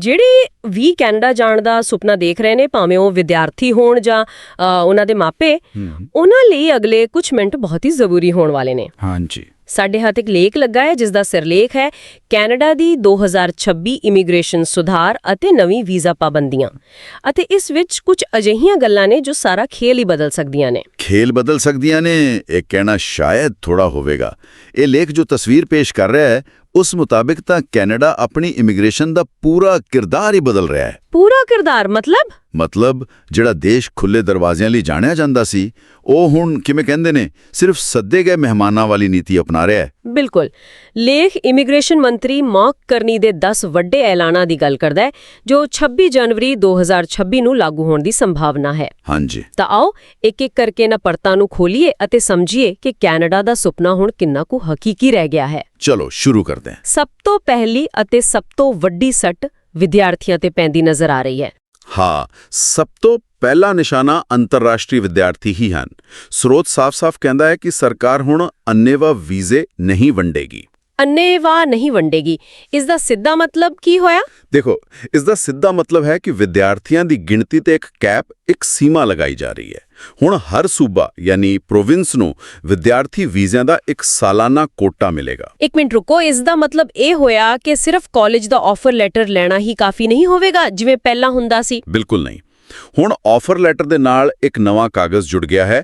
ਜਿਹੜੇ ਵੀ ਕੈਨੇਡਾ ਜਾਣ ਦਾ ਸੁਪਨਾ ਦੇਖ ਰਹੇ ਨੇ ਭਾਵੇਂ ਉਹ ਵਿਦਿਆਰਥੀ ਹੋਣ ਜਾਂ ਉਹਨਾਂ ਦੇ ਮਾਪੇ ਉਹਨਾਂ ਲਈ ਅਗਲੇ ਕੁਝ ਮਿੰਟ ਬਹੁਤ ਹੀ ਜ਼ਰੂਰੀ ਹੋਣ ਵਾਲੇ ਨੇ। ਹਾਂਜੀ। ਸਾਡੇ ਹੱਥ ਇੱਕ ਲੇਖ ਲੱਗਾ ਹੈ ਜਿਸ ਦਾ ਸਿਰਲੇਖ ਹੈ ਕੈਨੇਡਾ ਦੀ 2026 ਇਮੀਗ੍ਰੇਸ਼ਨ ਸੁਧਾਰ ਅਤੇ ਨਵੀਂ ਵੀਜ਼ਾ ਪਾਬੰਦੀਆਂ। ਅਤੇ ਇਸ ਵਿੱਚ ਕੁਝ ਅਜਿਹੀਆਂ ਗੱਲਾਂ ਨੇ ਜੋ ਸਾਰਾ ਖੇਲ ਹੀ ਬਦਲ ਸਕਦੀਆਂ ਨੇ। ਖੇਲ ਬਦਲ ਸਕਦੀਆਂ ਨੇ ਇਹ ਕਹਿਣਾ ਸ਼ਾਇਦ ਥੋੜਾ ਹੋਵੇਗਾ। ਇਹ ਲੇਖ ਜੋ ਤਸਵੀਰ ਪੇਸ਼ ਕਰ ਰਿਹਾ ਹੈ ਉਸ ਮੁਤਾਬਿਕ ਤਾਂ ਕੈਨੇਡਾ ਆਪਣੀ ਇਮੀਗ੍ਰੇਸ਼ਨ ਦਾ ਪੂਰਾ ਕਿਰਦਾਰ ਹੀ ਬਦਲ ਰਿਹਾ ਹੈ। ਪੂਰਾ ਕਿਰਦਾਰ ਮਤਲਬ? ਮਤਲਬ ਜਿਹੜਾ ਦੇਸ਼ ਖੁੱਲੇ ਦਰਵਾਜ਼ਿਆਂ ਲਈ ਜਾਣਿਆ ਜਾਂਦਾ ਸੀ ਉਹ ਹੁਣ ਕਿਵੇਂ ਕਹਿੰਦੇ ਨੇ ਸਿਰਫ ਸੱਦੇ ਗਏ ਮਹਿਮਾਨਾਂ ਵਾਲੀ ਨੀਤੀ ਅਪਣਾ ਰਿਹਾ ਹੈ। ਬਿਲਕੁਲ। ਲੇਖ ਇਮੀਗ੍ਰੇਸ਼ਨ ਮੰਤਰੀ ਮਾਰਕ ਕਰਨੀ ਦੇ 10 ਵੱਡੇ ਐਲਾਨਾਂ ਦੀ ਗੱਲ ਕਰਦਾ ਹੈ ਜੋ 26 ਜਨਵਰੀ 2026 ਨੂੰ ਲਾਗੂ ਹੋਣ ਦੀ ਸੰਭਾਵਨਾ ਹੈ। ਹਾਂਜੀ। ਤਾਂ ਆਓ ਇੱਕ ਇੱਕ ਕਰਕੇ ਨਾ ਪਰਤਾਂ ਨੂੰ ਖੋਲੀਏ ਅਤੇ ਸਮਝੀਏ ਕਿ ਕੈਨੇਡਾ ਦਾ ਸੁਪਨਾ ਹੁਣ ਕਿੰਨਾ ਕੁ ਹਕੀਕੀ ਰਹਿ ਗਿਆ ਹੈ। ਚਲੋ ਸ਼ੁਰੂ ਕਰਦੇ ਹਾਂ। ਸਭ ਤੋਂ ਪਹਿਲੀ ਅਤੇ ਸਭ ਤੋਂ ਵੱਡੀ ਸੱਟ ਵਿਦਿਆਰਥੀਆਂ ਤੇ ਪੈਂਦੀ ਨਜ਼ਰ ਆ ਰਹੀ ਹੈ। ਹਾਂ ਸਭ ਤੋਂ ਪਹਿਲਾ ਨਿਸ਼ਾਨਾ ਅੰਤਰਰਾਸ਼ਟਰੀ ਵਿਦਿਆਰਥੀ ਹੀ ਹਨ। ਸਰੋਤ ਸਾਫ਼-ਸਾਫ਼ ਕਹਿੰਦਾ ਹੈ ਕਿ ਸਰਕਾਰ ਹੁਣ ਅੰਨੇਵਾ ਵੀਜ਼ੇ ਨਹੀਂ ਵੰਡੇਗੀ। ਅੰਨੇਵਾਹ ਨਹੀਂ ਵੰਡੇਗੀ। ਇਸ ਦਾ ਸਿੱਧਾ ਮਤਲਬ ਕੀ ਹੋਇਆ? ਦੇਖੋ ਇਸ ਦਾ ਸਿੱਧਾ ਮਤਲਬ ਹੈ ਕਿ ਵਿਦਿਆਰਥੀਆਂ ਦੀ ਗਿਣਤੀ ਤੇ ਇੱਕ ਕੈਪ ਇੱਕ ਸੀਮਾ ਲਗਾਈ ਜਾ ਰਹੀ ਹੈ। ਹੁਣ ਹਰ ਸੂਬਾ ਯਾਨੀ ਪ੍ਰੋਵਿੰਸ ਨੂੰ ਵਿਦਿਆਰਥੀ ਵੀਜ਼ਿਆਂ ਦਾ ਇੱਕ ਸਾਲਾਨਾ ਕੋਟਾ ਮਿਲੇਗਾ। ਇੱਕ ਮਿੰਟ ਰੁਕੋ ਇਸ ਦਾ ਮਤਲਬ ਇਹ ਹੋਇਆ ਕਿ ਸਿਰਫ ਕਾਲਜ ਦਾ ਆਫਰ ਲੈਟਰ ਲੈਣਾ ਹੀ ਕਾਫੀ ਨਹੀਂ ਹੋਵੇਗਾ ਜਿਵੇਂ ਪਹਿਲਾਂ ਹੁੰਦਾ ਸੀ। ਬਿਲਕੁਲ ਨਹੀਂ। ਹੁਣ ਆਫਰ ਲੈਟਰ ਦੇ ਨਾਲ ਇੱਕ ਨਵਾਂ ਕਾਗਜ਼ ਜੁੜ ਗਿਆ ਹੈ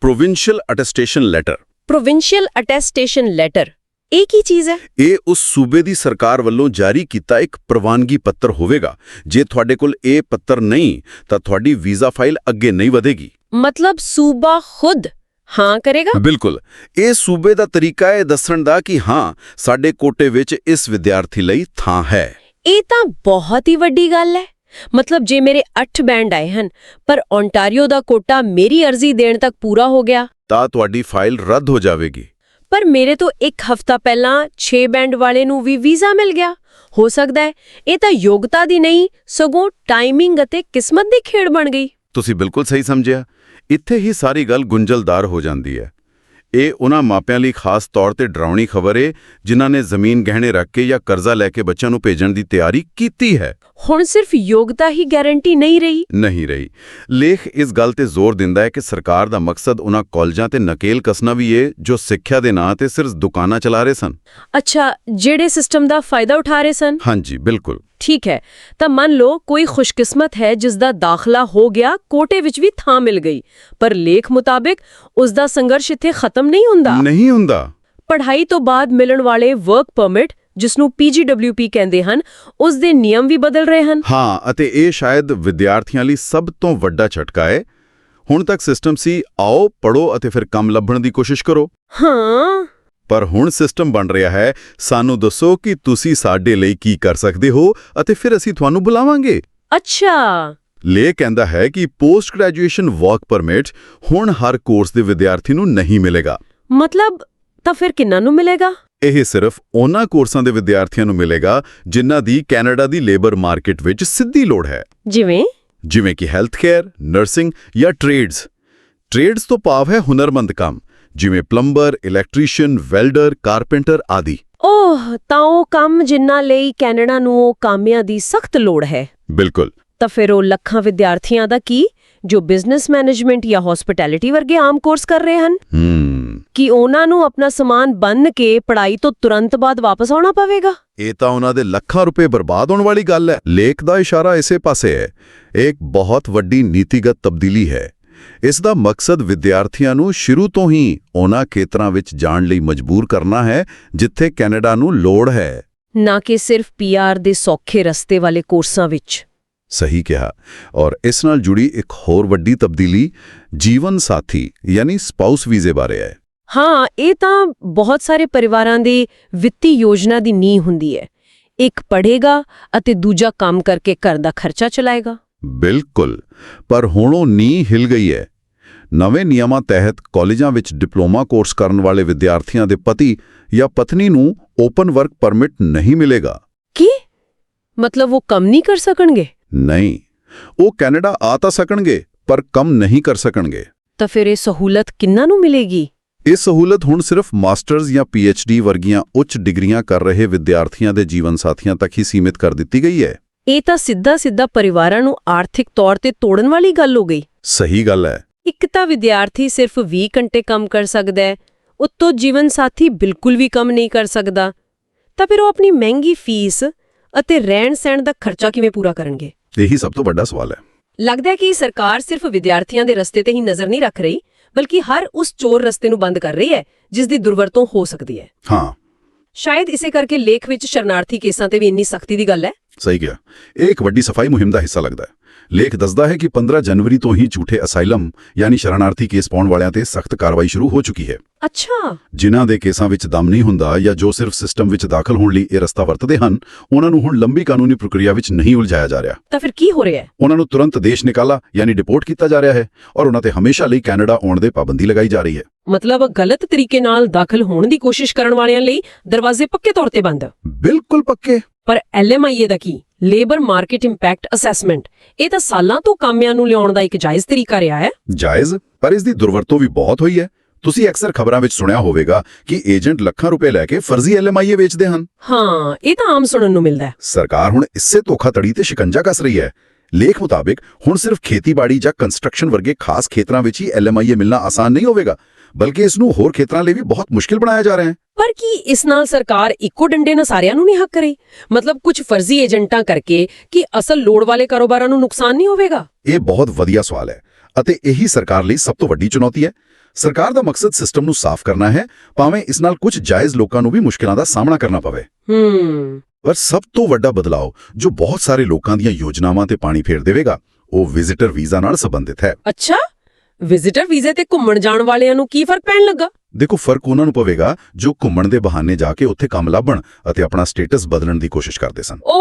provincial attestation letter provincial attestation letter ਇਹ ਕੀ ਚੀਜ਼ ਹੈ? ਇਹ ਉਸ ਸੂਬੇ ਦੀ ਸਰਕਾਰ ਵੱਲੋਂ ਜਾਰੀ ਕੀਤਾ ਇੱਕ ਪ੍ਰਵਾਨਗੀ ਪੱਤਰ ਹੋਵੇਗਾ। ਜੇ ਤੁਹਾਡੇ ਕੋਲ ਇਹ ਪੱਤਰ ਨਹੀਂ ਤਾਂ ਤੁਹਾਡੀ ਵੀਜ਼ਾ ਫਾਈਲ ਅੱਗੇ ਨਹੀਂ ਵਧੇਗੀ। ਮਤਲਬ ਸੂਬਾ ਖੁਦ ਹਾਂ ਕਰੇਗਾ? ਬਿਲਕੁਲ। ਇਹ ਸੂਬੇ ਦਾ ਤਰੀਕਾ ਹੈ ਦੱਸਣ ਦਾ ਕਿ ਹਾਂ ਸਾਡੇ ਕੋਟੇ ਵਿੱਚ ਇਸ ਵਿਦਿਆਰਥੀ ਲਈ ਥਾਂ ਹੈ। ਇਹ ਤਾਂ ਬਹੁਤ ਹੀ ਵੱਡੀ ਗੱਲ ਹੈ। ਮਤਲਬ ਜੇ ਮੇਰੇ 8 ਬੈਂਡ ਆਏ ਹਨ ਪਰ ਓਨਟਾਰੀਓ ਦਾ ਕੋਟਾ ਮੇਰੀ ਅਰਜ਼ੀ ਦੇਣ ਤੱਕ ਪੂਰਾ ਹੋ ਗਿਆ। ਤਾਂ ਤੁਹਾਡੀ ਫਾਈਲ ਰੱਦ ਹੋ ਜਾਵੇਗੀ। ਪਰ ਮੇਰੇ ਤੋਂ ਇੱਕ ਹਫ਼ਤਾ ਪਹਿਲਾਂ 6 ਬੈਂਡ ਵਾਲੇ ਨੂੰ ਵੀ ਵੀਜ਼ਾ ਮਿਲ ਗਿਆ। ਹੋ ਸਕਦਾ ਹੈ ਇਹ ਤਾਂ ਯੋਗਤਾ ਦੀ ਨਹੀਂ, ਸਗੋਂ ਟਾਈਮਿੰਗ ਅਤੇ ਕਿਸਮਤ ਦੀ ਖੇਡ ਬਣ ਗਈ। ਤੁਸੀਂ ਬਿਲਕੁਲ ਸਹੀ ਸਮਝਿਆ। ਇੱਥੇ ਹੀ ਸਾਰੀ ਗੱਲ ਗੁੰਝਲਦਾਰ ਹੋ ਜਾਂਦੀ ਹੈ। ਇਹ ਉਹਨਾਂ ਮਾਪਿਆਂ ਲਈ ਖਾਸ ਤੌਰ ਤੇ ਡਰਾਉਣੀ ਖਬਰ ਏ, ਜਿਨ੍ਹਾਂ ਨੇ ਜ਼ਮੀਨ ਗਹਿਣੇ ਰੱਖ ਕੇ ਜਾਂ ਕਰਜ਼ਾ ਲੈ ਕੇ ਬੱਚਿਆਂ ਨੂੰ ਭੇਜਣ ਦੀ ਤਿਆਰੀ ਕੀਤੀ ਹੈ। ਹੁਣ ਸਿਰਫ ਯੋਗਤਾ ਹੀ ਗਾਰੰਟੀ ਨਹੀਂ ਰਹੀ। ਨਹੀਂ ਰਹੀ। ਲੇਖ ਇਸ ਗੱਲ ਤੇ ਜ਼ੋਰ ਦਿੰਦਾ ਹੈ ਕਿ ਸਰਕਾਰ ਦਾ ਮਕਸਦ ਉਹਨਾਂ ਕਾਲਜਾਂ ਤੇ ਨਕੇਲ ਕਸਣਾ ਵੀ ਏ ਜੋ ਸਿੱਖਿਆ ਦੇ ਨਾਂ ਤੇ ਸਿਰਫ ਦੁਕਾਨਾਂ ਚਲਾ ਰਹੇ ਸਨ। ਅੱਛਾ ਜਿਹੜੇ ਸਿਸਟਮ ਦਾ ਫਾਇਦਾ ਉਠਾ ਰਹੇ ਸਨ? ਹਾਂਜੀ ਬਿਲਕੁਲ। ਠੀਕ ਹੈ ਤਾਂ ਮੰਨ ਲਓ ਕੋਈ ਖੁਸ਼ਕਿਸਮਤ ਹੈ ਜਿਸ ਦਾ ਦਾਖਲਾ ਹੋ ਗਿਆ ਕੋਟੇ ਵਿੱਚ ਵੀ ਥਾਂ ਮਿਲ ਗਈ। ਪਰ ਲੇਖ ਮੁਤਾਬਿਕ ਉਸ ਦਾ ਸੰਘਰਸ਼ ਇੱਥੇ ਖਤਮ ਨਹੀਂ ਹੁੰਦਾ। ਨਹੀਂ ਹੁੰਦਾ। ਪੜ੍ਹਾਈ ਤੋਂ ਬਾਅਦ ਮਿਲਣ ਵਾਲੇ ਵਰਕ ਪਰਮਿਟ ਜਿਸ ਨੂੰ PGWP ਕਹਿੰਦੇ ਹਨ ਉਸ ਦੇ ਨਿਯਮ ਵੀ ਬਦਲ ਰਹੇ ਹਨ। ਹਾਂ ਅਤੇ ਇਹ ਸ਼ਾਇਦ ਵਿਦਿਆਰਥੀਆਂ ਲਈ ਸਭ ਤੋਂ ਵੱਡਾ ਝਟਕਾ ਹੈ। ਹੁਣ ਤੱਕ ਸਿਸਟਮ ਸੀ ਆਓ ਪੜੋ ਅਤੇ ਫਿਰ ਕੰਮ ਲੱਭਣ ਦੀ ਕੋਸ਼ਿਸ਼ ਕਰੋ। ਹਾਂ। ਪਰ ਹੁਣ ਸਿਸਟਮ ਬਣ ਰਿਹਾ ਹੈ ਸਾਨੂੰ ਦੱਸੋ ਕਿ ਤੁਸੀਂ ਸਾਡੇ ਲਈ ਕੀ ਕਰ ਸਕਦੇ ਹੋ ਅਤੇ ਫਿਰ ਅਸੀਂ ਤੁਹਾਨੂੰ ਬੁਲਾਵਾਂਗੇ। ਅੱਛਾ। ਲੇ ਕਹਿੰਦਾ ਹੈ ਕਿ ਪੋਸਟ ਗ੍ਰੈਜੂਏਸ਼ਨ ਵਰਕ ਪਰਮਿਟ ਹੁਣ ਹਰ ਕੋਰਸ ਦੇ ਵਿਦਿਆਰਥੀ ਨੂੰ ਨਹੀਂ ਮਿਲੇਗਾ। ਮਤਲਬ ਤਾਂ ਫਿਰ ਕਿੰਨਾਂ ਨੂੰ ਮਿਲੇਗਾ? ਇਹ ਸਿਰਫ ਉਹਨਾਂ ਕੋਰਸਾਂ ਦੇ ਵਿਦਿਆਰਥੀਆਂ ਨੂੰ ਮਿਲੇਗਾ ਜਿਨ੍ਹਾਂ ਦੀ ਕੈਨੇਡਾ ਦੀ ਲੇਬਰ ਮਾਰਕੀਟ ਵਿੱਚ ਸਿੱਧੀ ਲੋੜ ਹੈ। ਜਿਵੇਂ? ਜਿਵੇਂ ਕਿ ਹੈਲਥ ਕੇਅਰ ਨਰਸਿੰਗ ਜਾਂ ਟ੍ਰੇਡਸ। ਟ੍ਰੇਡਸ ਤੋਂ ਭਾਵ ਹੈ ਹੁਨਰਮੰਦ ਕੰਮ ਜਿਵੇਂ ਪਲੰਬਰ ਇਲੈਕਟ੍ਰੀਸ਼ੀਅਨ ਵੈਲਡਰ ਕਾਰਪੈਂਟਰ ਆਦਿ। ਓਹ ਤਾਂ ਉਹ ਕੰਮ ਜਿਨ੍ਹਾਂ ਲਈ ਕੈਨੇਡਾ ਨੂੰ ਉਹ ਕਾਮਿਆਂ ਦੀ ਸਖਤ ਲੋੜ ਹੈ। ਬਿਲਕੁਲ। ਤਾਂ ਫਿਰ ਉਹ ਲੱਖਾਂ ਵਿਦਿਆਰਥੀਆਂ ਦਾ ਕੀ? ਜੋ ਬਿਜ਼ਨਸ ਮੈਨੇਜਮੈਂਟ ਜਾਂ ਹਸਪਿਟੈਲਿਟੀ ਵਰਗੇ ਆਮ ਕੋਰਸ ਕਰ ਰਹੇ ਹਨ ਕਿ ਉਹਨਾਂ ਨੂੰ ਆਪਣਾ ਸਮਾਨ ਬੰਨ ਕੇ ਪੜ੍ਹਾਈ ਤੋਂ ਤੁਰੰਤ ਬਾਅਦ ਵਾਪਸ ਆਉਣਾ ਪਵੇਗਾ? ਇਹ ਤਾਂ ਉਹਨਾਂ ਦੇ ਲੱਖਾਂ ਰੁਪਏ ਬਰਬਾਦ ਹੋਣ ਵਾਲੀ ਗੱਲ ਹੈ। ਲੇਖ ਦਾ ਇਸ਼ਾਰਾ ਇਸੇ ਪਾਸੇ ਹੈ। ਇੱਕ ਬਹੁਤ ਵੱਡੀ ਨੀਤੀਗਤ ਤਬਦੀਲੀ ਹੈ। ਇਸ ਦਾ ਮਕਸਦ ਵਿਦਿਆਰਥੀਆਂ ਨੂੰ ਸ਼ੁਰੂ ਤੋਂ ਹੀ ਉਹਨਾਂ ਖੇਤਰਾਂ ਵਿੱਚ ਜਾਣ ਲਈ ਮਜਬੂਰ ਕਰਨਾ ਹੈ ਜਿੱਥੇ ਕੈਨੇਡਾ ਨੂੰ ਲੋੜ ਹੈ। ਨਾ ਕਿ ਸਿਰਫ ਪੀਆਰ ਦੇ ਸੌਖੇ ਰਸਤੇ ਵਾਲੇ ਕੋਰਸਾਂ ਵਿੱਚ। ਸਹੀ ਕਿਹਾ। ਔਰ ਇਸ ਨਾਲ ਜੁੜੀ ਇੱਕ ਹੋਰ ਵੱਡੀ ਤਬਦੀਲੀ ਜੀਵਨ ਸਾਥੀ ਯਾਨੀ ਸਪਾਊਸ ਵੀਜ਼ੇ ਬਾਰੇ ਹੈ। ਹਾਂ ਇਹ ਤਾਂ ਬਹੁਤ ਸਾਰੇ ਪਰਿਵਾਰਾਂ ਦੀ ਵਿੱਤੀ ਯੋਜਨਾ ਦੀ ਨੀਂਹ ਹੁੰਦੀ ਹੈ। ਇੱਕ ਪੜ੍ਹੇਗਾ ਅਤੇ ਦੂਜਾ ਕੰਮ ਕਰਕੇ ਘਰ ਦਾ ਖਰਚਾ ਚਲਾਏਗਾ। ਬਿਲਕੁਲ। ਪਰ ਹੁਣ ਉਹ ਨੀਂਹ ਹਿਲ ਗਈ ਹੈ। ਨਵੇਂ ਨਿਯਮਾਂ ਤਹਿਤ ਕਾਲਜਾਂ ਵਿੱਚ ਡਿਪਲੋਮਾ ਕੋਰਸ ਕਰਨ ਵਾਲੇ ਵਿਦਿਆਰਥੀਆਂ ਦੇ ਪਤੀ ਜਾਂ ਪਤਨੀ ਨੂੰ ਓਪਨ ਵਰਕ ਪਰਮਿਟ ਨਹੀਂ ਮਿਲੇਗਾ। ਕੀ? ਮਤਲਬ ਉਹ ਕੰਮ ਨਹੀਂ ਕਰ ਸਕਣਗੇ? ਨਹੀਂ। ਉਹ ਕੈਨੇਡਾ ਆ ਤਾਂ ਸਕਣਗੇ ਪਰ ਕੰਮ ਨਹੀਂ ਕਰ ਸਕਣਗੇ। ਤਾਂ ਫਿਰ ਇਹ ਸਹੂਲਤ ਕਿੰਨਾਂ ਨੂੰ ਮਿਲੇਗੀ? ਇਹ ਸਹੂਲਤ ਹੁਣ ਸਿਰਫ ਮਾਸਟਰਜ਼ ਜਾਂ ਡੀ ਵਰਗੀਆਂ ਉੱਚ ਡਿਗਰੀਆਂ ਕਰ ਰਹੇ ਵਿਦਿਆਰਥੀਆਂ ਦੇ ਜੀਵਨ ਸਾਥੀਆਂ ਤੱਕ ਹੀ ਸੀਮਿਤ ਕਰ ਦਿੱਤੀ ਗਈ ਹੈ। ਇਹ ਤਾਂ ਸਿੱਧਾ-ਸਿੱਧਾ ਪਰਿਵਾਰਾਂ ਨੂੰ ਆਰਥਿਕ ਤੌਰ ਤੇ ਤੋੜਨ ਵਾਲੀ ਗੱਲ ਹੋ ਗਈ। ਸਹੀ ਗੱਲ ਹੈ। ਇੱਕ ਤਾਂ ਵਿਦਿਆਰਥੀ ਸਿਰਫ 20 ਘੰਟੇ ਕੰਮ ਕਰ ਸਕਦਾ ਹੈ ਉੱਤੋਂ ਜੀਵਨ ਸਾਥੀ ਬਿਲਕੁਲ ਵੀ ਕੰਮ ਨਹੀਂ ਕਰ ਸਕਦਾ। ਤਾਂ ਫਿਰ ਉਹ ਆਪਣੀ ਮਹਿੰਗੀ ਫੀਸ ਅਤੇ ਰਹਿਣ-ਸਹਿਣ ਦਾ ਖਰਚਾ ਕਿਵੇਂ ਪੂਰਾ ਕਰਨਗੇ? ਇਹੀ ਸਭ ਤੋਂ ਵੱਡਾ ਸਵਾਲ ਹੈ। ਲੱਗਦਾ ਹੈ ਕਿ ਸਰਕਾਰ ਸਿਰਫ ਵਿਦਿਆਰਥੀਆਂ ਦੇ ਰਸਤੇ ਤੇ ਹੀ ਨਜ਼ਰ ਨਹੀਂ ਰੱਖ ਰਹੀ ਬਲਕਿ ਹਰ ਉਸ ਚੋਰ ਰਸਤੇ ਨੂੰ ਬੰਦ ਕਰ ਰਹੀ ਹੈ ਜਿਸ ਦੀ ਦੁਰਵਰਤੋਂ ਹੋ ਸਕਦੀ ਹੈ। ਹਾਂ। ਸ਼ਾਇਦ ਇਸੇ ਕਰਕੇ ਲੇਖ ਵਿੱਚ ਸ਼ਰਨਾਰਥੀ ਕੇਸਾਂ ਤੇ ਵੀ ਇੰਨੀ ਸਖਤੀ ਦੀ ਗੱਲ ਹੈ। ਸਹੀ ਗਿਆ ਇਹ ਇੱਕ ਵੱਡੀ ਸਫ਼ਾਈ ਮੁਹਿੰਮ ਦਾ ਹਿੱਸਾ ਲੱਗਦਾ ਹੈ। ਲੇਖ ਦੱਸਦਾ ਹੈ ਕਿ 15 ਜਨਵਰੀ ਤੋਂ ਹੀ ਝੂਠੇ ਅਸਾਈਲਮ ਯਾਨੀ ਸ਼ਰਨਾਰਥੀ ਕੇਸ ਪਾਉਣ ਵਾਲਿਆਂ ਤੇ ਸਖਤ ਕਾਰਵਾਈ ਸ਼ੁਰੂ ਹੋ ਚੁੱਕੀ ਹੈ। ਅੱਛਾ। ਜਿਨ੍ਹਾਂ ਦੇ ਕੇਸਾਂ ਵਿੱਚ ਦਮ ਨਹੀਂ ਹੁੰਦਾ ਜਾਂ ਜੋ ਸਿਰਫ ਸਿਸਟਮ ਵਿੱਚ ਦਾਖਲ ਹੋਣ ਲਈ ਇਹ ਰਸਤਾ ਵਰਤਦੇ ਹਨ ਉਹਨਾਂ ਨੂੰ ਹੁਣ ਲੰਬੀ ਕਾਨੂੰਨੀ ਪ੍ਰਕਿਰਿਆ ਵਿੱਚ ਨਹੀਂ ਉਲਝਾਇਆ ਜਾ ਰਿਹਾ। ਤਾਂ ਫਿਰ ਕੀ ਹੋ ਰਿਹਾ ਹੈ? ਉਹਨਾਂ ਨੂੰ ਤੁਰੰਤ ਦੇਸ਼ ਨਿਕਾਲਾ ਯਾਨੀ ਡਿਪੋਰਟ ਕੀਤਾ ਜਾ ਰਿਹਾ ਹੈ ਔਰ ਉਹਨਾਂ ਤੇ ਹਮੇਸ਼ਾ ਲਈ ਕੈਨੇਡਾ ਆਉਣ ਦੇ ਪਾਬੰਦੀ ਲਗਾਈ ਜਾ ਰਹੀ ਹੈ। ਮਤਲਬ ਗਲਤ ਤਰੀਕੇ ਨਾਲ ਦਾਖਲ ਹੋਣ ਦੀ ਕੋਸ਼ਿਸ਼ ਕਰਨ ਵਾਲਿਆਂ ਲਈ ਦਰਵਾਜ਼ੇ ਪੱਕੇ ਤੌਰ ਤੇ ਬੰਦ। ਬਿਲਕੁਲ ਪੱਕੇ। ਪਰ ਐਲਐਮਆਈਏ ਦਾ ਕੀ? Labour market impact assessment. ਇਹ ਤਾਂ ਸਾਲਾਂ ਤੋਂ ਕਾਮਿਆਂ ਨੂੰ ਲਿਆਉਣ ਦਾ ਇੱਕ ਜਾਇਜ਼ ਤਰੀਕਾ ਰਿਹਾ ਹੈ। ਜਾਇਜ਼ ਪਰ ਇਸ ਦੀ ਦੁਰਵਰਤੋਂ ਵੀ ਬਹੁਤ ਹੋਈ ਹੈ। ਤੁਸੀਂ ਅਕਸਰ ਖਬਰਾਂ ਵਿੱਚ ਸੁਣਿਆ ਹੋਵੇਗਾ ਕਿ ਏਜੰਟ ਲੱਖਾਂ ਰੁਪਏ ਲੈ ਕੇ ਫਰਜ਼ੀ ਐਲਐਮਆਈਏ ਵੇਚਦੇ ਹਨ। ਹਾਂ ਇਹ ਤਾਂ ਆਮ ਸੁਣਨ ਨੂੰ ਮਿਲਦਾ ਹੈ। ਸਰਕਾਰ ਹੁਣ ਇਸੇ ਧੋਖਾਧੜੀ ਤੇ ਸ਼ਿਕੰਜਾ ਕੱਸ ਰਹੀ ਹੈ। ਲੇਖ ਮੁਤਾਬਿਕ ਹੁਣ ਸਿਰਫ ਖੇਤੀਬਾੜੀ ਜਾਂ ਕੰਸਟਰਕਸ਼ਨ ਵਰਗੇ ਖਾਸ ਖੇਤਰਾਂ ਵਿੱਚ ਹੀ ਐਲਐਮਆਈਏ ਮਿਲਣਾ ਆਸਾਨ ਨਹੀਂ ਹੋਵੇਗਾ ਬਲਕਿ ਇਸ ਨੂੰ ਹੋਰ ਖੇਤਰਾਂ ਲਈ ਵੀ ਬਹੁਤ ਮੁਸ਼ਕਿਲ ਬਣਾਇਆ ਜਾ ਰਿਹਾ ਹੈ। ਪਰ ਕੀ ਇਸ ਨਾਲ ਸਰਕਾਰ ਇੱਕੋ ਡੰਡੇ ਨਾਲ ਸਾਰਿਆਂ ਨੂੰ ਨਹੀਂ ਹੱਕ ਰਹੀ? ਮਤਲਬ ਕੁਝ ਫਰਜ਼ੀ ਏਜੰਟਾਂ ਕਰਕੇ ਕੀ ਅਸਲ ਲੋੜ ਵਾਲੇ ਕਾਰੋਬਾਰਾਂ ਨੂੰ ਨੁਕਸਾਨ ਨਹੀਂ ਹੋਵੇਗਾ? ਇਹ ਬਹੁਤ ਵਧੀਆ ਸਵਾਲ ਹੈ ਅਤੇ ਇਹੀ ਸਰਕਾਰ ਲਈ ਸਭ ਤੋਂ ਵੱਡੀ ਚੁਣੌਤੀ ਹੈ। ਸਰਕਾਰ ਦਾ ਮਕਸਦ ਸਿਸਟਮ ਨੂੰ ਸਾਫ਼ ਕਰਨਾ ਹੈ ਭਾਵੇਂ ਇਸ ਨਾਲ ਕੁਝ ਜਾਇਜ਼ ਲੋਕਾਂ ਨੂੰ ਵੀ ਮੁਸ਼ਕਲਾਂ ਦਾ ਸਾਹਮਣਾ ਕਰਨਾ ਪਵੇ। ਹੂੰ। ਪਰ ਸਭ ਤੋਂ ਵੱਡਾ ਬਦਲਾਅ ਜੋ ਬਹੁਤ ਸਾਰੇ ਲੋਕਾਂ ਦੀਆਂ ਯੋਜਨਾਵਾਂ ਤੇ ਪਾਣੀ ਫੇਰ ਦੇਵੇਗਾ ਉਹ ਵਿਜ਼ਿਟਰ ਵੀਜ਼ਾ ਨਾਲ ਸੰਬੰਧਿਤ ਹੈ। ਅੱਛਾ ਵਿਜ਼ਿਟਰ ਵੀਜ਼ੇ ਤੇ ਘੁੰਮਣ ਜਾਣ ਵਾਲਿਆਂ ਨੂੰ ਕੀ ਫ਼ਰਕ ਪੈਣ ਲੱਗਾ? ਦੇਖੋ ਫ਼ਰਕ ਉਹਨਾਂ ਨੂੰ ਪਵੇਗਾ ਜੋ ਘੁੰਮਣ ਦੇ ਬਹਾਨੇ ਜਾ ਕੇ ਉੱਥੇ ਕੰਮ ਲੱਭਣ ਅਤੇ ਆਪਣਾ ਸਟੇਟਸ ਬਦਲਣ ਦੀ ਕੋਸ਼ਿਸ਼ ਕਰਦੇ ਸਨ। ਓ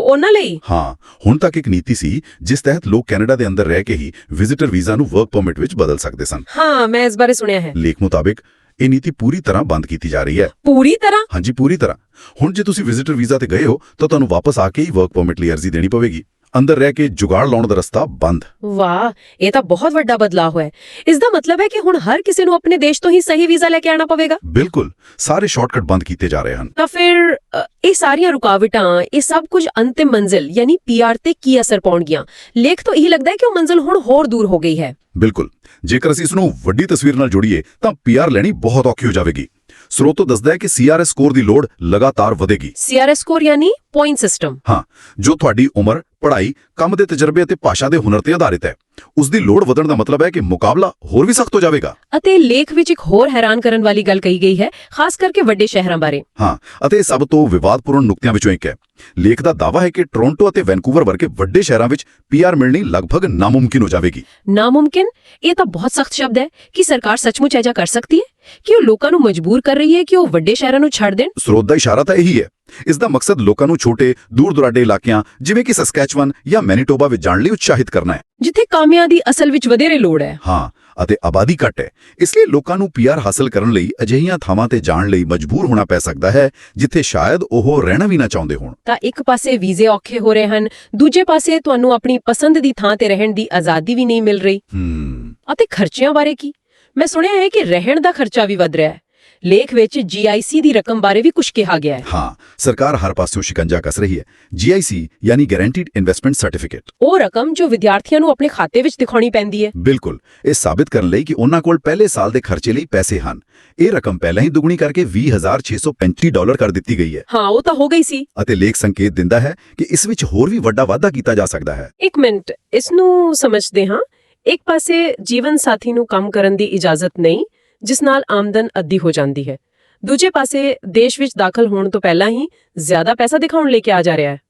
ਉਹਨਾਂ ਲਈ? ਹਾਂ ਹੁਣ ਤੱਕ ਇੱਕ ਨੀਤੀ ਸੀ ਜਿਸ ਤਹਿਤ ਲੋਕ ਕੈਨੇਡਾ ਦੇ ਅੰਦਰ ਰਹਿ ਕੇ ਹੀ ਵਿਜ਼ਿਟਰ ਵੀਜ਼ਾ ਨੂੰ ਵਰਕ ਪਰਮਿਟ ਵਿੱਚ ਬਦਲ ਸਕਦੇ ਸਨ। ਹਾਂ ਮੈਂ ਇਸ ਬਾਰੇ ਸੁਣਿਆ ਹੈ। ਲੇਖ ਮੁਤਾਬਿਕ ਇਹ ਨੀਤੀ ਪੂਰੀ ਤਰ੍ਹਾਂ ਬੰਦ ਕੀਤੀ ਜਾ ਰਹੀ ਹੈ। ਪੂਰੀ ਤਰ੍ਹਾਂ? ਹਾਂਜੀ ਪੂਰੀ ਤਰ੍ਹਾਂ। ਹੁਣ ਜੇ ਤੁਸੀਂ ਵਿਜ਼ਿਟਰ ਵੀਜ਼ਾ ਤੇ ਗਏ ਹੋ ਤਾਂ ਤੁਹਾਨੂੰ ਵਾਪਸ ਆ ਕੇ ਹੀ ਵਰਕ ਪਰਮਿਟ ਲਈ ਅਰਜ਼ੀ ਦੇਣੀ ਪਵੇਗੀ। ਅੰਦਰ ਰਹਿ ਕੇ ਜੁਗਾੜ ਲਾਉਣ ਦਾ ਰਸਤਾ ਬੰਦ। ਵਾਹ ਇਹ ਤਾਂ ਬਹੁਤ ਵੱਡਾ ਬਦਲਾਅ ਹੋਇਆ। ਇਸ ਦਾ ਮਤਲਬ ਹੈ ਕਿ ਹੁਣ ਹਰ ਕਿਸੇ ਨੂੰ ਆਪਣੇ ਦੇਸ਼ ਤੋਂ ਹੀ ਸਹੀ ਵੀਜ਼ਾ ਲੈ ਕੇ ਆਣਾ ਪਵੇਗਾ? ਬਿਲਕੁਲ ਸਾਰੇ ਸ਼ਾਰਟਕਟ ਬੰਦ ਕੀਤੇ ਜਾ ਰਹੇ ਹਨ। ਤਾਂ ਫਿਰ ਇਹ ਸਾਰੀਆਂ ਰੁਕਾਵਟਾਂ ਇਹ ਸਭ ਕੁਝ ਅੰਤਿਮ ਮੰਜ਼ਿਲ ਯਾਨੀ ਪੀਆਰ ਤੇ ਕੀ ਅਸਰ ਪਾਉਣਗੀਆਂ? ਲੇਖ ਤੋਂ ਇਹੀ ਲੱਗਦਾ ਹੈ ਕਿ ਉਹ ਮੰਜ਼ਿਲ ਹੁਣ ਹੋਰ ਦੂਰ ਹੋ ਗਈ ਹੈ। ਬਿਲਕੁਲ ਜੇਕਰ ਅਸੀਂ ਇਸ ਨੂੰ ਵੱਡੀ ਤਸਵੀਰ ਨਾਲ ਜੋੜੀਏ ਤਾਂ ਪੀਆਰ ਲੈਣੀ ਬਹੁਤ ਔਖੀ ਹੋ ਜਾਵੇਗੀ। ਸਰੋਤੋ ਦੱਸਦਾ ਹੈ ਕਿ ਸੀਆਰਐਸ ਸਕੋਰ ਦੀ ਲੋੜ ਲਗਾਤਾਰ ਵਧੇਗੀ। ਸੀਆਰਐਸ ਸਕੋਰ ਯਾਨੀ ਪੁਆਇੰਟ ਸਿਸਟਮ। ਹਾਂ ਜੋ ਤੁਹਾਡੀ ਉਮਰ ਪੜ੍ਹਾਈ ਕੰਮ ਦੇ ਤਜਰਬੇ ਅਤੇ ਭਾਸ਼ਾ ਦੇ ਹੁਨਰ ਤੇ ਆਧਾਰਿਤ ਹੈ। ਉਸ ਦੀ ਲੋੜ ਵਧਣ ਦਾ ਮਤਲਬ ਹੈ ਕਿ ਮੁਕਾਬਲਾ ਹੋਰ ਵੀ ਸਖਤ ਹੋ ਜਾਵੇਗਾ। ਅਤੇ ਲੇਖ ਵਿੱਚ ਇੱਕ ਹੋਰ ਹੈਰਾਨ ਕਰਨ ਵਾਲੀ ਗੱਲ ਕਹੀ ਗਈ ਹੈ ਖਾਸ ਕਰਕੇ ਵੱਡੇ ਸ਼ਹਿਰਾਂ ਬਾਰੇ। ਹਾਂ ਅਤੇ ਇਹ ਸਭ ਤੋਂ ਵਿਵਾਦਪੂਰਨ ਨੁਕਤਿਆਂ ਵਿੱਚੋਂ ਇੱਕ ਹੈ। ਲੇਖ ਦਾ ਦਾਅਵਾ ਹੈ ਕਿ ਟੋਰਾਂਟੋ ਅਤੇ ਵੈਨਕੂਵਰ ਵਰਗੇ ਵੱਡੇ ਸ਼ਹਿਰਾਂ ਵਿੱਚ ਪੀਆਰ ਮਿਲਣੀ ਲਗਭਗ ਨਾਮੁਮਕਿਨ ਹੋ ਜਾਵੇਗੀ। ਨਾਮੁਮਕਿਨ? ਇਹ ਤਾਂ ਬਹੁਤ ਸਖਤ ਸ਼ਬਦ ਹੈ। ਕਿ ਸਰਕਾਰ ਸੱਚਮੁੱਚ ਐਜਾ ਕਰ ਸਕਦੀ ਹੈ? ਕਿ ਉਹ ਲੋਕਾਂ ਨੂੰ ਮਜਬੂਰ ਕਰ ਰਹੀ ਹੈ ਕਿ ਉਹ ਵੱਡੇ ਸ਼ਹਿਰਾਂ ਨੂੰ ਛੱਡ ਦੇਣ? ਸਰੋਤ ਦਾ ਇਸ਼ਾਰਾ ਤਾਂ ਇਹੀ ਹੈ। ਇਸ ਦਾ ਮਕਸਦ ਲੋਕਾਂ ਨੂੰ ਛੋਟੇ ਦੂਰ ਦੁਰਾਡੇ ਇਲਾਕਿਆਂ ਜਿਵੇਂ ਕਿ ਸਸਕੈਚਵਨ ਜਾਂ ਮੈਨੀਟੋਬਾ ਵਿੱਚ ਜਾਣ ਲਈ ਉਤਸ਼ਾਹਿਤ ਕਰਨਾ ਹੈ। ਜਿੱਥੇ ਕਾਮਿਆਂ ਦੀ ਅਸਲ ਵਿੱਚ ਵਧੇਰੇ ਲੋੜ ਹੈ। ਹਾਂ ਅਤੇ ਆਬਾਦੀ ਘੱਟ ਹੈ। ਇਸ ਲਈ ਲੋਕਾਂ ਨੂੰ ਪੀਆਰ ਹਾਸਲ ਕਰਨ ਲਈ ਅਜਿਹੀਆਂ ਥਾਵਾਂ ਤੇ ਜਾਣ ਲਈ ਮਜਬੂਰ ਹੋਣਾ ਪੈ ਸਕਦਾ ਹੈ ਜਿੱਥੇ ਸ਼ਾਇਦ ਉਹ ਰਹਿਣਾ ਵੀ ਨਾ ਚਾਹੁੰਦੇ ਹੋਣ। ਤਾਂ ਇੱਕ ਪਾਸੇ ਵੀਜ਼ੇ ਔਖੇ ਹੋ ਰਹੇ ਹਨ ਦੂਜੇ ਪਾਸੇ ਤੁਹਾਨੂੰ ਆਪਣੀ ਪਸੰਦ ਦੀ ਥਾਂ ਤੇ ਰਹਿਣ ਦੀ ਆਜ਼ਾਦੀ ਵੀ ਨਹੀਂ ਮਿਲ ਰਹੀ। ਹੂੰ। ਅਤੇ ਖਰਚਿਆਂ ਬਾਰੇ ਕੀ? ਮੈਂ ਸੁਣਿਆ ਹੈ ਕਿ ਰਹਿਣ ਦਾ ਖਰਚਾ ਵੀ ਵਧ ਰਿਹਾ ਹੈ। ਲੇਖ ਵਿੱਚ ਜੀਆਈਸੀ ਦੀ ਰਕਮ ਬਾਰੇ ਵੀ ਕੁਝ ਕਿਹਾ ਗਿਆ ਹੈ। ਹਾਂ ਸਰਕਾਰ ਹਰ ਪਾਸਿਓਂ ਸ਼ਿਕੰਜਾ ਕੱਸ ਰਹੀ ਹੈ। ਜੀਆਈਸੀ ਯਾਨੀ ਗਾਰੰਟੀਡ ਇਨਵੈਸਟਮੈਂਟ ਸਰਟੀਫਿਕੇਟ ਉਹ ਰਕਮ ਜੋ ਵਿਦਿਆਰਥੀਆਂ ਨੂੰ ਆਪਣੇ ਖਾਤੇ ਵਿੱਚ ਦਿਖਾਉਣੀ ਪੈਂਦੀ ਹੈ। ਬਿਲਕੁਲ। ਇਹ ਸਾਬਿਤ ਕਰਨ ਲਈ ਕਿ ਉਹਨਾਂ ਕੋਲ ਪਹਿਲੇ ਸਾਲ ਦੇ ਖਰਚੇ ਲਈ ਪੈਸੇ ਹਨ। ਇਹ ਰਕਮ ਪਹਿਲਾਂ ਹੀ ਦੁੱਗਣੀ ਕਰਕੇ 20635 ਡਾਲਰ ਕਰ ਦਿੱਤੀ ਗਈ ਹੈ। ਹਾਂ ਉਹ ਤਾਂ ਹੋ ਗਈ ਸੀ। ਅਤੇ ਲੇਖ ਸੰਕੇਤ ਦਿੰਦਾ ਹੈ ਕਿ ਇਸ ਵਿੱਚ ਹੋਰ ਵੀ ਵੱਡਾ ਵਾਧਾ ਕੀਤਾ ਜਾ ਸਕਦਾ ਹੈ। ਇੱਕ ਮਿੰਟ ਇਸ ਨੂੰ ਸਮਝਦੇ ਹਾਂ। ਇੱਕ ਪਾਸੇ ਜੀਵਨ ਸਾਥੀ ਨੂੰ ਕੰਮ ਕਰਨ ਦੀ ਇਜਾਜ਼ਤ ਨਹੀਂ ਜਿਸ ਨਾਲ ਆਮਦਨ ਅੱਧੀ ਹੋ ਜਾਂਦੀ ਹੈ। ਦੂਜੇ ਪਾਸੇ ਦੇਸ਼ ਵਿੱਚ ਦਾਖਲ ਹੋਣ ਤੋਂ ਪਹਿਲਾਂ ਹੀ ਜ਼ਿਆਦਾ ਪੈਸਾ ਦਿਖਾਉਣ ਲਈ ਕਿਹਾ ਜਾ ਰਿਹਾ ਹੈ।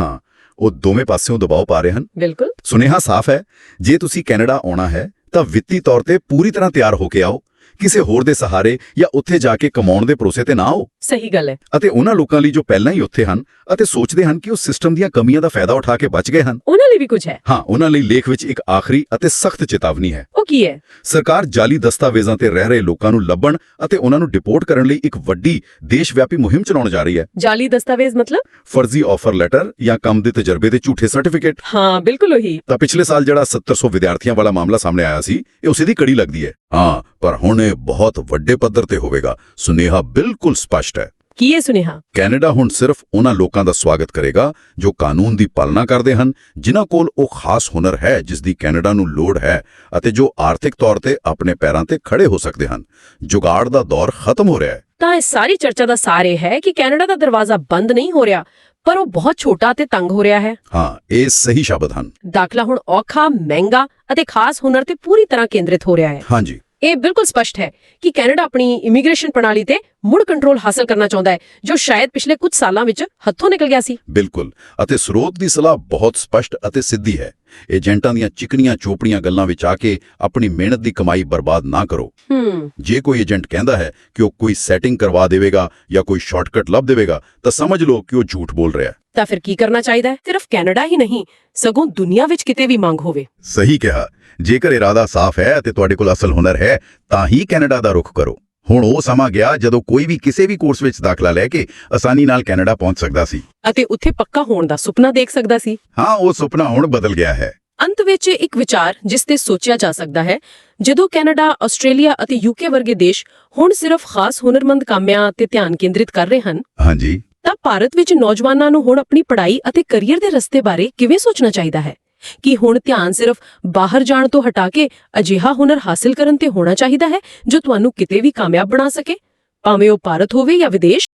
ਹਾਂ ਉਹ ਦੋਵੇਂ ਪਾਸਿਓਂ ਦਬਾਅ ਪਾ ਰਹੇ ਹਨ। ਬਿਲਕੁਲ। ਸੁਨੇਹਾ ਸਾਫ਼ ਹੈ ਜੇ ਤੁਸੀਂ ਕੈਨੇਡਾ ਆਉਣਾ ਹੈ ਤਾਂ ਵਿੱਤੀ ਤੌਰ ਤੇ ਪੂਰੀ ਤਰ੍ਹਾਂ ਤਿਆਰ ਹੋ ਕੇ ਆਓ। ਕਿਸੇ ਹੋਰ ਦੇ ਸਹਾਰੇ ਜਾਂ ਉੱਥੇ ਜਾ ਕੇ ਕਮਾਉਣ ਦੇ ਭਰੋਸੇ ਤੇ ਨਾ ਆਓ। ਸਹੀ ਗੱਲ ਹੈ। ਅਤੇ ਉਹਨਾਂ ਲੋਕਾਂ ਲਈ ਜੋ ਪਹਿਲਾਂ ਹੀ ਉੱਥੇ ਹਨ ਅਤੇ ਸੋਚਦੇ ਹਨ ਕਿ ਉਹ ਸਿਸਟਮ ਦੀਆਂ ਕਮੀਆਂ ਦਾ ਫਾਇਦਾ ਉਠਾ ਕੇ ਬਚ ਗਏ ਹਨ। ਉਹਨਾਂ ਲਈ ਵੀ ਕੁਝ ਹੈ। ਹਾਂ ਉਹਨਾਂ ਲਈ ਲੇਖ ਵਿੱਚ ਇੱਕ ਆਖਰੀ ਅਤੇ ਸਖਤ ਚੇਤਾਵਨੀ ਹੈ। ਉਹ ਕੀ ਹੈ? ਸਰਕਾਰ ਜਾਲੀ ਦਸਤਾਵੇਜ਼ਾਂ ਤੇ ਰਹਿ ਰਹੇ ਲੋਕਾਂ ਨੂੰ ਲੱਭਣ ਅਤੇ ਉਹਨਾਂ ਨੂੰ ਡਿਪੋਰਟ ਕਰਨ ਲਈ ਇੱਕ ਵੱਡੀ ਦੇਸ਼-ਵਿਆਪੀ ਮੁਹਿੰਮ ਚਲਾਉਣ ਜਾ ਰਹੀ ਹੈ। ਜਾਲੀ ਦਸਤਾਵੇਜ਼ ਮਤਲਬ? ਫਰਜ਼ੀ ਆਫਰ ਲੈਟਰ ਜਾਂ ਕੰਮ ਦੇ ਤਜਰਬੇ ਦੇ ਝੂਠੇ ਸਰਟੀਫਿਕੇਟ ਹਾਂ ਬਿਲਕੁਲ ਉਹੀ। ਤਾਂ ਪਿਛਲੇ ਸਾਲ ਜਿਹੜਾ 7700 ਵਿਦਿਆਰਥੀਆਂ ਵਾਲਾ ਮਾਮਲਾ ਸਾਹਮਣੇ ਆਇਆ ਸੀ ਇਹ ਉਸੇ ਦੀ ਕੜੀ ਲੱਗਦੀ ਹੈ। ਹਾਂ ਪਰ ਹੁਣ ਇਹ ਬਹੁਤ ਵੱਡੇ ਪੱਧਰ ਤੇ ਹੋਵੇਗਾ। ਸੁਨੇਹਾ ਬਿਲਕੁਲ ਸਪਸ਼ਟ ਹੈ। ਕੀ ਇਹ ਸੁਨੇਹਾ? ਕੈਨੇਡਾ ਹੁਣ ਸਿਰਫ ਉਹਨਾਂ ਲੋਕਾਂ ਦਾ ਸਵਾਗਤ ਕਰੇਗਾ ਜੋ ਕਾਨੂੰਨ ਦੀ ਪਾਲਣਾ ਕਰਦੇ ਹਨ ਜਿਨ੍ਹਾਂ ਕੋਲ ਉਹ ਖਾਸ ਹੁਨਰ ਹੈ ਜਿਸ ਦੀ ਕੈਨੇਡਾ ਨੂੰ ਲੋੜ ਹੈ ਅਤੇ ਜੋ ਆਰਥਿਕ ਤੌਰ ਤੇ ਆਪਣੇ ਪੈਰਾਂ ਤੇ ਖੜੇ ਹੋ ਸਕਦੇ ਹਨ। ਜੁਗਾੜ ਦਾ ਦੌਰ ਖਤਮ ਹੋ ਰਿਹਾ ਹੈ। ਤਾਂ ਇਸ ਸਾਰੀ ਚਰਚਾ ਦਾ ਸਾਰ ਇਹ ਹੈ ਕਿ ਕੈਨੇਡਾ ਦਾ ਦਰਵਾਜ਼ਾ ਬੰਦ ਨਹੀਂ ਹੋ ਰਿਹਾ। ਪਰ ਉਹ ਬਹੁਤ ਛੋਟਾ ਤੇ ਤੰਗ ਹੋ ਰਿਹਾ ਹੈ। ਹਾਂ ਇਹ ਸਹੀ ਸ਼ਬਦ ਹਨ। ਦਾਖਲਾ ਹੁਣ ਔਖਾ ਮਹਿੰਗਾ ਅਤੇ ਖਾਸ ਹੁਨਰ ਤੇ ਪੂਰੀ ਤਰ੍ਹਾਂ ਕੇਂਦਰਿਤ ਹੋ ਰਿਹਾ ਹੈ। ਹਾਂਜੀ। ਇਹ ਬਿਲਕੁਲ ਸਪਸ਼ਟ ਹੈ ਕਿ ਕੈਨੇਡਾ ਆਪਣੀ ਇਮੀਗ੍ਰੇਸ਼ਨ ਪ੍ਰਣਾਲੀ ਤੇ ਮੁੜ ਕੰਟਰੋਲ ਹਾਸਲ ਕਰਨਾ ਚਾਹੁੰਦਾ ਹੈ ਜੋ ਸ਼ਾਇਦ ਪਿਛਲੇ ਕੁਝ ਸਾਲਾਂ ਵਿੱਚ ਹੱਥੋਂ ਨਿਕਲ ਗਿਆ ਸੀ। ਬਿਲਕੁਲ ਅਤੇ ਸਰੋਤ ਦੀ ਸਲਾਹ ਬਹੁਤ ਸਪਸ਼ਟ ਅਤੇ ਸਿੱਧੀ ਹੈ। ਏਜੰਟਾਂ ਦੀਆਂ ਚਿਕਨੀਆਂ ਚੋਪੜੀਆਂ ਗੱਲਾਂ ਵਿੱਚ ਆ ਕੇ ਆਪਣੀ ਮਿਹਨਤ ਦੀ ਕਮਾਈ ਬਰਬਾਦ ਨਾ ਕਰੋ। ਹੂੰ। ਜੇ ਕੋਈ ਏਜੰਟ ਕਹਿੰਦਾ ਹੈ ਕਿ ਉਹ ਕੋਈ ਸੈਟਿੰਗ ਕਰਵਾ ਦੇਵੇਗਾ ਜਾਂ ਕੋਈ ਸ਼ਾਰਟਕਟ ਲੱਭ ਦੇਵੇਗਾ ਤਾਂ ਸਮਝ ਲਓ ਕਿ ਉਹ ਝੂਠ ਬੋਲ ਰਿਹਾ ਹੈ। ਤਾਂ ਫਿਰ ਕੀ ਕਰਨਾ ਚਾਹੀਦਾ ਹੈ? ਸਿਰਫ ਕੈਨੇਡਾ ਹੀ ਨਹੀਂ ਸਗੋਂ ਦੁਨੀਆ ਵਿੱਚ ਕਿਤੇ ਵੀ ਮੰਗ ਹੋਵੇ। ਸਹੀ ਕਿਹਾ। ਜੇਕਰ ਇਰਾਦਾ ਸਾਫ਼ ਹੈ ਅਤੇ ਤੁਹਾਡੇ ਕੋਲ ਅਸਲ ਹੁਨਰ ਹੈ ਤਾਂ ਹੀ ਕੈਨੇਡਾ ਦਾ ਰੁਖ ਕਰੋ। ਹੁਣ ਉਹ ਸਮਾਂ ਗਿਆ ਜਦੋਂ ਕੋਈ ਵੀ ਕਿਸੇ ਵੀ ਕੋਰਸ ਵਿੱਚ ਦਾਖਲਾ ਲੈ ਕੇ ਆਸਾਨੀ ਨਾਲ ਕੈਨੇਡਾ ਪਹੁੰਚ ਸਕਦਾ ਸੀ। ਅਤੇ ਉੱਥੇ ਪੱਕਾ ਹੋਣ ਦਾ ਸੁਪਨਾ ਦੇਖ ਸਕਦਾ ਸੀ। ਹਾਂ ਉਹ ਸੁਪਨਾ ਹੁਣ ਬਦਲ ਗਿਆ ਹੈ। ਅੰਤ ਵਿੱਚ ਇੱਕ ਵਿਚਾਰ ਜਿਸ ਤੇ ਸੋਚਿਆ ਜਾ ਸਕਦਾ ਹੈ ਜਦੋਂ ਕੈਨੇਡਾ ਆਸਟ੍ਰੇਲੀਆ ਅਤੇ ਯੂਕੇ ਵਰਗੇ ਦੇਸ਼ ਹੁਣ ਸਿਰਫ ਖਾਸ ਹੁਨਰਮੰਦ ਕਾਮਿਆਂ ਤੇ ਧਿਆਨ ਕੇਂਦਰਿਤ ਕਰ ਰਹੇ ਹਨ। ਹਾਂਜੀ। ਤਾਂ ਭਾਰਤ ਵਿੱਚ ਨੌਜਵਾਨਾਂ ਨੂੰ ਹੁਣ ਆਪਣੀ ਪੜ੍ਹਾਈ ਅਤੇ ਕੈਰੀਅਰ ਦੇ ਰਸਤੇ ਬਾਰੇ ਕਿਵੇਂ ਸੋਚਣਾ ਚਾਹੀਦਾ ਹੈ? ਕਿ ਹੁਣ ਧਿਆਨ ਸਿਰਫ ਬਾਹਰ ਜਾਣ ਤੋਂ ਹਟਾ ਕੇ ਅਜਿਹਾ ਹੁਨਰ ਹਾਸਲ ਕਰਨ ਤੇ ਹੋਣਾ ਚਾਹੀਦਾ ਹੈ, ਜੋ ਤੁਹਾਨੂੰ ਕਿਤੇ ਵੀ ਕਾਮਯਾਬ ਬਣਾ ਸਕੇ? ਭਾਵੇਂ ਉਹ ਭਾਰਤ ਹੋਵੇ ਜਾਂ ਵਿਦੇਸ਼